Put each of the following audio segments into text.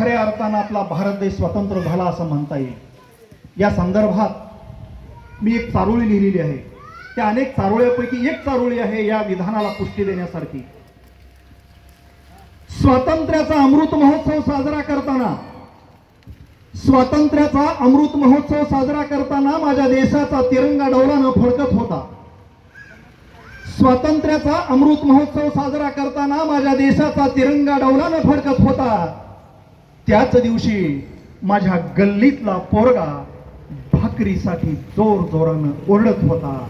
खऱ्या अर्थानं आपला भारत देश स्वतंत्र झाला असं म्हणता येईल. या संदर्भात मी एक चारोळी लिहिलेली आहे. त्या अनेक चारोळ्यापैकी एक चारोळी आहे या विधानाला पुष्टी देण्यासारखी. स्वातंत्र्याचा अमृत महोत्सव साजरा करताना स्वातंत्र्याचा अमृत महोत्सव साजरा करताना माझ्या देशाचा तिरंगा डौलानं फडकत होता. स्वातंत्र्याचा अमृत महोत्सव साजरा करताना माझ्या देशाचा तिरंगा डौलानं फडकत होता. त्याच दिवशी माझ्या गल्लीतला पोरगा भाकरीसाठी जोर जोरानं ओरडत होता.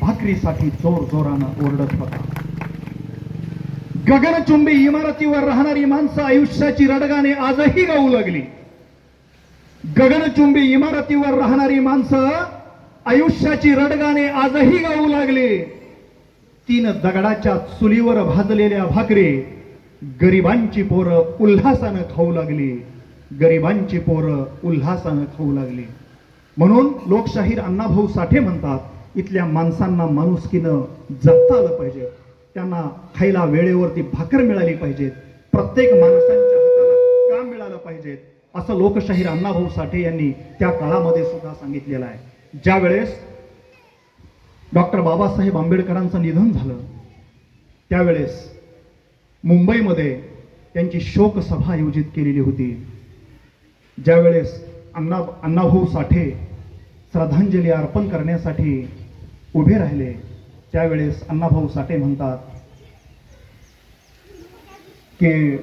भाकरीसाठी जोर जोरानं ओरडत होता. गगनचुंबी इमारतीवर राहणारी माणसं आयुष्याची रडगाने आजही गाऊ लागली. गगनचुंबी इमारतीवर राहणारी माणसं आयुष्याची रडगाने आजही गाऊ लागली. तीन दगडाच्या चुलीवर भाजलेल्या भाकरी गरिबांची पोरं उल्हासानं खाऊ लागली. गरिबांची पोरं उल्हासानं खाऊ लागली. म्हणून लोकशाहीर अण्णाभाऊ साठे म्हणतात इथल्या माणसांना माणुसकीनं जगता आलं पाहिजे. त्यांना खायला वेळेवरती भाकर मिळाली पाहिजेत प्रत्येक माणसांच्या हाताला काम मिळालं पाहिजेत असं लोकशाहीर अण्णाभाऊ साठे यांनी त्या काळामध्ये सुद्धा सांगितलेलं आहे. ज्या वेळेस डॉक्टर बाबासाहेब आंबेडकरांचं निधन झालं त्यावेळेस मुंबईमध्ये त्यांची शोकसभा आयोजित केलेली होती. ज्यावेळेस अण्णा अण्णाभाऊ साठे श्रद्धांजली अर्पण करण्यासाठी उभे राहिले त्यावेळेस अण्णाभाऊ साठे म्हणतात की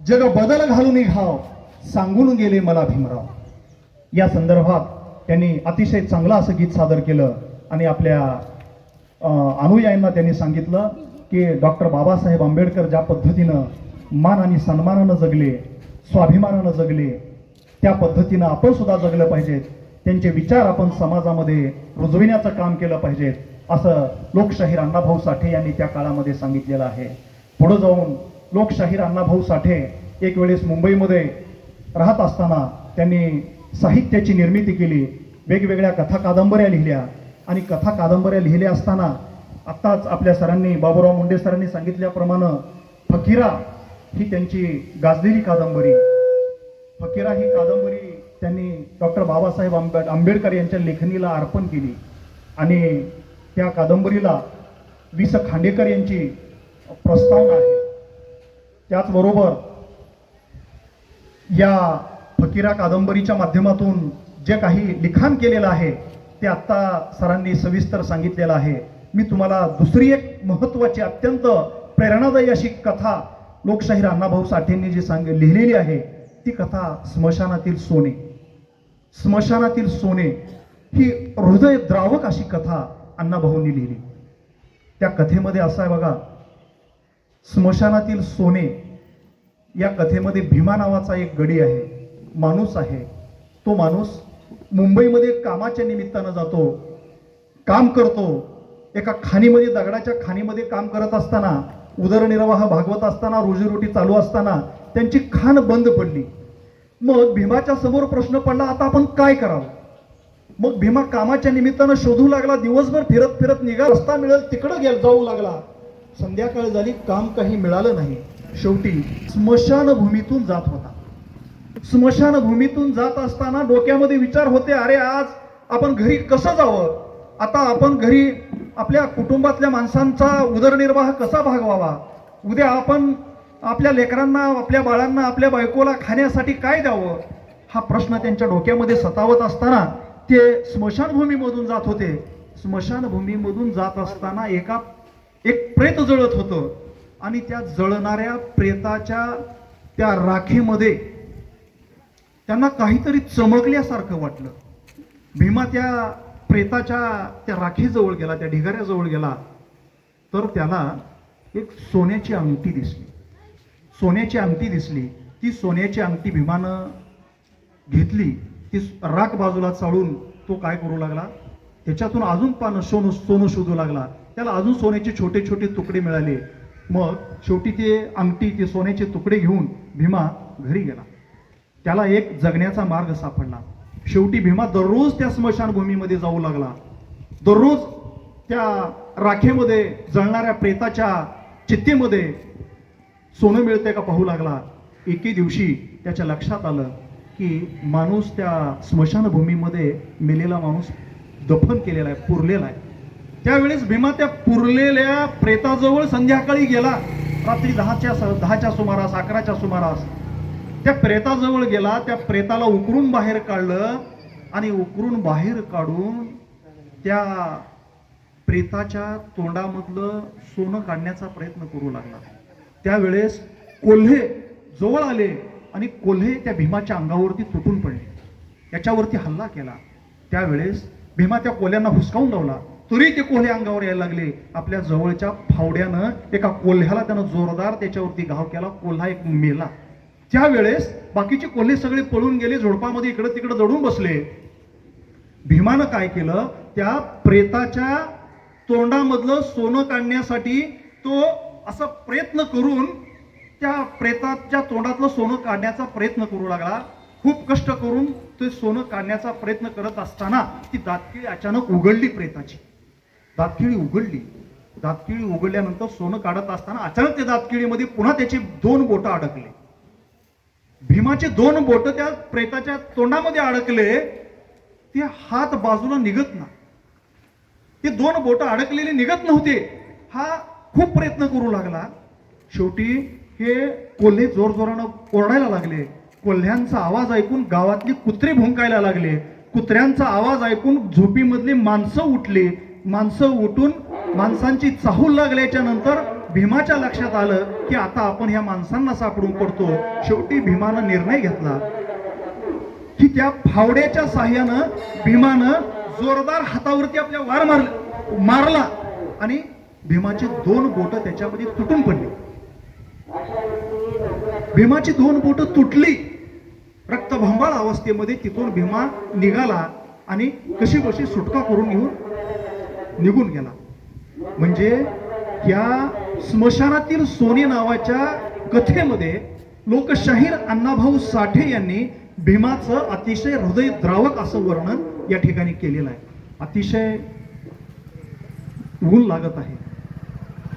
जग बदल घालून घाव सांगून गेले मला भीमराव. या संदर्भात त्यांनी अतिशय चांगलं असं गीत सादर केलं आणि आपल्या अनुयायांना त्यांनी सांगितलं की डॉक्टर बाबासाहेब आंबेडकर ज्या पद्धतीनं मान आणि सन्मानानं जगले स्वाभिमानानं जगले त्या पद्धतीनं आपण सुद्धा जगलं पाहिजेत. त्यांचे विचार आपण समाजामध्ये रुजविण्याचं काम केलं पाहिजेत असं लोकशाहीर अण्णाभाऊ साठे यांनी त्या काळामध्ये सांगितलेलं आहे. पुढं जाऊन लोकशाहीर अण्णाभाऊ साठे एक वेळेस मुंबईमध्ये राहत असताना त्यांनी साहित्याची निर्मिती केली. वेगवेगळ्या कथा कादंबऱ्या लिहिल्या. आणि कथा कादंबऱ्या लिहिल्या असताना आत्ताच आपल्या सरांनी बाबूराव मुंडे सरांनी सांगितल्याप्रमाणे फकीरा ही त्यांची गाजलेली कादंबरी. फकीरा ही कादंबरी त्यांनी डॉक्टर बाबासाहेब आंबे आंबेडकर यांच्या लेखणीला अर्पण केली. आणि त्या कादंबरीला वि स खांडेकर यांची प्रस्तावना आहे. त्याचबरोबर या फकीरा कादंबरीच्या माध्यमातून जे काही लिखाण केलेलं आहे ते आत्ता सरांनी सविस्तर सांगितलेलं आहे. मी तुम्हाला दुसरी एक महत्त्वाची अत्यंत प्रेरणादायी अशी कथा लोकशाहीर अण्णाभाऊ साठेंनी जी सांग लिहिलेली आहे ती कथा स्मशानातील सोने. स्मशानातील सोने ही हृदयद्रावक अशी कथा अण्णाभाऊंनी लिहिली. त्या कथेमध्ये असं आहे बघा स्मशानातील सोने या कथेमध्ये भीमा नावाचा एक गडी आहे. माणूस आहे. तो माणूस मुंबईमध्ये कामाच्या निमित्तानं जातो काम करतो. एका खाणीमध्ये दगडाच्या खाणीमध्ये काम करत असताना उदरनिर्वाह भागवत असताना रोजीरोटी चालू असताना त्यांची खाण बंद पडली. मग भीमाच्या समोर प्रश्न पडला आता आपण काय करावं? मग भीमा कामाच्या निमित्तानं शोधू लागला दिवसभर फिरत फिरत निघा रस्ता मिळेल तिकडं गेल जाऊ लागला. संध्याकाळ झाली काम काही मिळालं नाही. शेवटी स्मशानभूमीतून जात होता. स्मशानभूमीतून जात असताना डोक्यामध्ये विचार होते अरे आज आपण घरी कसं जावं? आता आपण घरी आपल्या कुटुंबातल्या माणसांचा उदरनिर्वाह कसा भागवावा? उद्या आपण आपल्या लेकरांना आपल्या बाळांना आपल्या बायकोला खाण्यासाठी काय द्यावं? हा प्रश्न त्यांच्या डोक्यामध्ये सतावत असताना ते स्मशानभूमीमधून जात होते. स्मशानभूमीमधून जात असताना एका एक प्रेत जळत होतं आणि त्या जळणाऱ्या प्रेताच्या त्या राखेमध्ये त्यांना काहीतरी चमकल्यासारखं वाटलं. भीमा त्या प्रेताच्या त्या राखीजवळ गेला त्या ढिगाऱ्याजवळ गेला तर त्याला एक सोन्याची अंगठी दिसली. सोन्याची अंगठी दिसली. ती सोन्याची अंगठी भीमानं घेतली. ती राख बाजूला चाळून तो काय करू लागला? त्याच्यातून अजून पानं सोनं सोनं शोधू लागला. त्याला अजून सोन्याचे छोटे छोटे तुकडे मिळाले. मग शेवटी ते अंगठी ते सोन्याचे तुकडे घेऊन भीमा घरी गेला. त्याला एक जगण्याचा मार्ग सापडला. शेवटी भीमा दररोज त्या स्मशानभूमीमध्ये जाऊ लागला. दररोज त्या राखेमध्ये जळणाऱ्या प्रेताच्या चित्तेमध्ये सोनं मिळतंय का पाहू लागला. एके दिवशी त्याच्या लक्षात आलं की माणूस त्या स्मशानभूमीमध्ये मेलेला माणूस दफन केलेला आहे पुरलेला आहे. त्यावेळेस भीमा त्या पुरलेल्या प्रेताजवळ संध्याकाळी गेला. रात्री दहाच्या स- दहाच्या सुमारास अकराच्या सुमारास त्या प्रेताजवळ गेला त्या प्रेताला उकरून बाहेर काढलं आणि उकरून बाहेर काढून त्या प्रेताच्या तोंडामधलं सोनं काढण्याचा प्रयत्न करू लागला. त्यावेळेस कोल्हे जवळ आले आणि कोल्हे त्या भीमाच्या अंगावरती तुटून पडले. त्याच्यावरती हल्ला केला. त्यावेळेस भीमा त्या कोल्ह्यांना हुसकावून लावला. तरी ते कोल्हे अंगावर यायला लागले. आपल्या जवळच्या फावड्यानं एका कोल्ह्याला त्यानं जोरदार त्याच्यावरती घाव केला. कोल्हा एक मेला. त्यावेळेस बाकीचे कोल्हे सगळे पळून गेले झोडपामध्ये इकडं तिकडं दडून बसले भीमानं काय केलं? त्या प्रेताच्या तोंडामधलं सोनं काढण्यासाठी तो असा प्रयत्न करून त्या प्रेताच्या तोंडातलं सोनं काढण्याचा प्रयत्न करू लागला. खूप कष्ट करून ते सोनं काढण्याचा प्रयत्न करत असताना ती दातकिळी अचानक उघडली प्रेताची. दातकिळी उघडली. दातकिळी उघडल्यानंतर सोनं काढत असताना अचानक त्या दातकिळीमध्ये पुन्हा त्याची दोन बोटं अडकले. भीमाचे दोन बोट त्या प्रेताच्या तोंडामध्ये अडकले ते हात बाजूला निघत ना. ते दोन बोट अडकलेले निघत नव्हते. हा खूप प्रयत्न करू लागला. शेवटी हे कोल्हे जोर जोरानं ओरडायला लागले. कोल्ह्यांचा आवाज ऐकून गावातली कुत्रे भुंकायला लागले. कुत्र्यांचा आवाज ऐकून झोपीमधली माणसं उठली. माणसं उठून माणसांची चाहूल लागल्याच्या नंतर भीमाच्या लक्षात आलं की आता आपण ह्या माणसांना सापडून पडतो. शेवटी भीमानं निर्णय घेतला. की त्या फावड्याच्या साह्यानं भीमानं जोरदार हातावरती आपल्या वार मार मारला आणि भीमाची दोन बोट त्याच्यामध्ये तुटून पडली. भीमाची दोन बोट तुटली. रक्तभंबाळ अवस्थेमध्ये तिथून भीमा निघाला आणि कशी कशी सुटका करून घेऊन निघून गेला. म्हणजे या स्मशानातील सोने नावाच्या कथेमध्ये लोकशाहीर अण्णाभाऊ साठे यांनी भीमाचं अतिशय हृदय द्रावक असं वर्णन या ठिकाणी केलेलं आहे. अतिशय ऊन लागत आहे.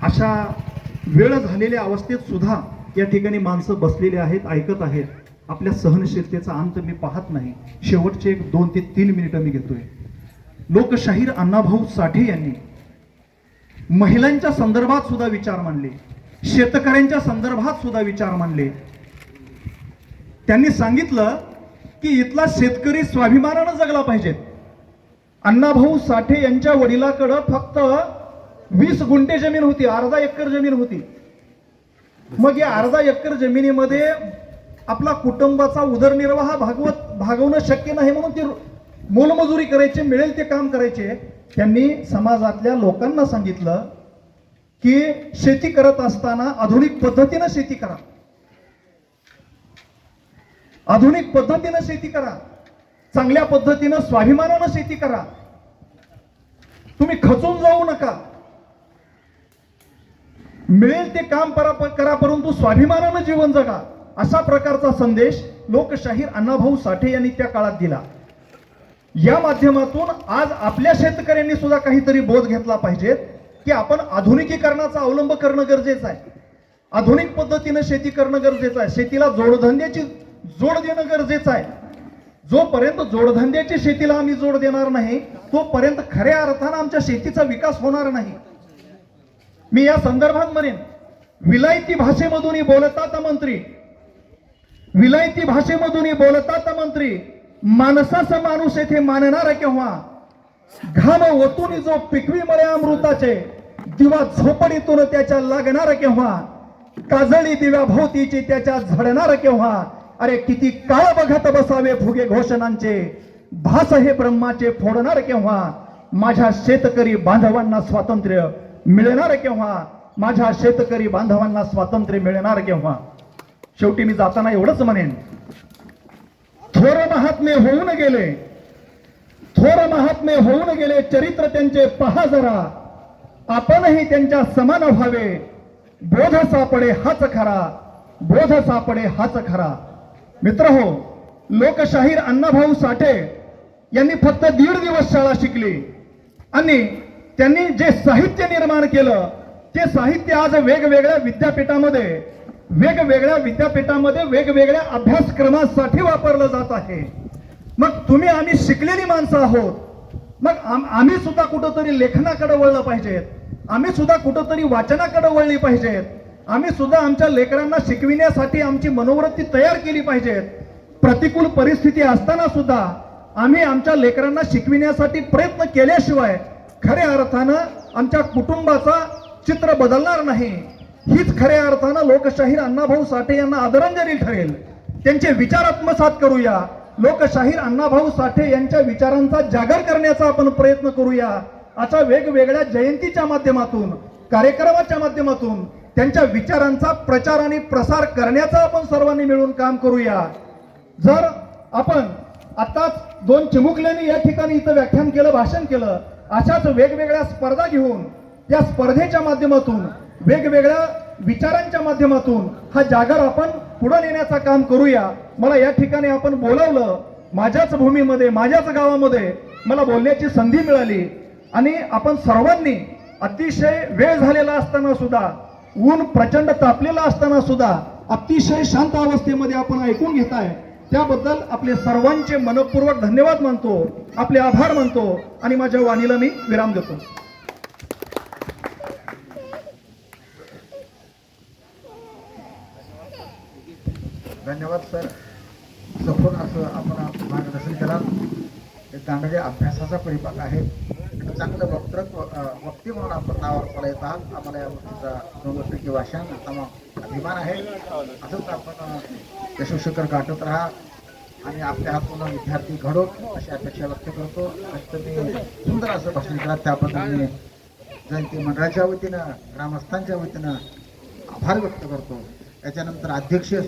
अशा वेळ झालेल्या अवस्थेत सुद्धा या ठिकाणी माणसं बसलेली आहेत ऐकत आहेत. आपल्या सहनशीलतेचा अंत मी पाहत नाही. शेवटचे एक दोन ते तीन मिनिटं मी घेतोय. लोकशाहीर अण्णाभाऊ साठे यांनी महिलांच्या संदर्भात सुद्धा विचार मांडले. शेतकऱ्यांच्या संदर्भात सुद्धा विचार मांडले. त्यांनी सांगितलं की इथला शेतकरी स्वाभिमानानं जगला पाहिजेत अण्णाभाऊ साठे यांच्या वडिलाकडं फक्त वीस गुंठे जमीन होती अर्धा एकर जमीन होती. मग या अर्धा एकर जमिनीमध्ये आपला कुटुंबाचा उदरनिर्वाह भागवत भागवणं शक्य नाही म्हणून ती मोलमजुरी करायचे मिळेल ते काम करायचे. त्यांनी समाजातल्या लोकांना सांगितलं की शेती करत असताना आधुनिक पद्धतीनं शेती करा. आधुनिक पद्धतीनं शेती करा. चांगल्या पद्धतीनं स्वाभिमानानं शेती करा. तुम्ही खचून जाऊ नका. मिळेल ते काम करा करा परंतु स्वाभिमानानं जीवन जगा. अशा प्रकारचा संदेश लोकशाहीर अण्णाभाऊ साठे यांनी त्या काळात दिला. या माध्यमातून आज आपल्या शेतकऱ्यांनी सुद्धा काहीतरी बोध घेतला पाहिजे की आपण आधुनिकीकरणाचा अवलंब करणं गरजेचं आहे. आधुनिक पद्धतीनं शेती करणं गरजेचं आहे. शेतीला जोडधंद्याची जोड देणं गरजेचं आहे. जोपर्यंत जोडधंद्याची शेतीला आम्ही जोड देणार नाही तोपर्यंत खऱ्या अर्थानं आमच्या शेतीचा विकास होणार नाही. मी या संदर्भात म्हणेन विलायती भाषेमधूनही बोलतात मंत्री. विलायती भाषेमधूनही बोलतात मंत्री. माणसाचा माणूस येथे मानणार केव्हा? घाम ओतून जो पिकवी मळे अमृताचे दिवा झोपडीतून त्याच्या लागणार केव्हा? काजळी दिव्या भोवतीची त्याच्या झडणार केव्हा? अरे किती काळ बघत बसावे फुगे घोषणांचे. भास हे ब्रह्माचे फोडणार केव्हा? माझ्या शेतकरी बांधवांना स्वातंत्र्य मिळणार केव्हा? माझ्या शेतकरी बांधवांना स्वातंत्र्य मिळणार केव्हा? शेवटी मी जाताना एवढंच म्हणेन थोर महात्मे होऊन गेले. थोर महात्मे होऊन गेले चरित्र त्यांचे पहा जरा. आपणही त्यांच्या समान व्हावे. बोध सापडे हाच खरा. बोध सापडे हाच खरा. मित्र हो लोकशाहीर अण्णाभाऊ साठे यांनी फक्त दीड दिवस शाळा शिकली. आणि त्यांनी जे साहित्य निर्माण केलं ते साहित्य आज वेगवेगळ्या विद्यापीठामध्ये वेगवेगळ्या विद्यापीठामध्ये वेगवेगळ्या अभ्यासक्रमासाठी वापरलं जात आहे. मग तुम्ही आम्ही शिकलेली माणसं आहोत. मग आम- आम्ही सुद्धा कुठंतरी लेखनाकडे वळलं पाहिजेत. आम्ही सुद्धा कुठंतरी वाचनाकडे वळली पाहिजेत. आम्ही सुद्धा आमच्या लेकरांना शिकविण्यासाठी आमची मनोवृत्ती तयार केली पाहिजेत. प्रतिकूल परिस्थिती असताना सुद्धा आम्ही आमच्या लेकरांना शिकविण्यासाठी प्रयत्न केल्याशिवाय खऱ्या अर्थानं आमच्या कुटुंबाचा चित्र बदलणार नाही. हीच खऱ्या अर्थानं लोकशाहीर अण्णाभाऊ साठे यांना आदरांजली ठरेल. त्यांचे विचार आत्मसात करूया. लोकशाहीर अण्णाभाऊ साठे यांच्या विचारांचा जागर करण्याचा आपण प्रयत्न करूया. अशा वेगवेगळ्या जयंतीच्या माध्यमातून कार्यक्रमाच्या माध्यमातून त्यांच्या विचारांचा प्रचार आणि प्रसार करण्याचा आपण सर्वांनी मिळून काम करूया. जर आपण आताच दोन चिमुकल्यांनी या ठिकाणी इथं व्याख्यान केलं भाषण केलं अशाच वेगवेगळ्या स्पर्धा घेऊन या स्पर्धेच्या माध्यमातून वेगवेगळ्या विचारांच्या माध्यमातून हा जागर आपण पुढे नेण्याचं काम करूया. मला या ठिकाणी आपण बोलावलं माझ्याच भूमीमध्ये माझ्याच गावामध्ये मला बोलण्याची संधी मिळाली. आणि आपण सर्वांनी अतिशय वेळ झालेला असताना सुद्धा ऊन प्रचंड तापलेला असताना सुद्धा अतिशय शांत अवस्थेमध्ये आपण ऐकून घेताय त्याबद्दल आपले सर्वांचे मनपूर्वक धन्यवाद मानतो आपले आभार मानतो आणि माझ्या वाणीला मी विराम देतो. धन्यवाद सर. सखोल असं आपण मार्गदर्शन केलं. एक अभ्यासाचा परिपाक आहे. चांगलं वक्तृत्व वक्ती म्हणून आपण नावावर येत आहात. आम्हाला या गोष्टीचा दोन टक्के वाचन आम्हा अभिमान आहे. असंच आपण अ, यशस्वीकर गाठत राहा. आणि आपल्या हातून विद्यार्थी घडो अशी अपेक्षा व्यक्त करतो. तुम्ही सुंदर असं भाषण करा त्याबद्दल मी जयंती मंडळाच्या वतीनं ग्रामस्थांच्या वतीनं आभार व्यक्त करतो. त्याच्यानंतर अध्यक्षीय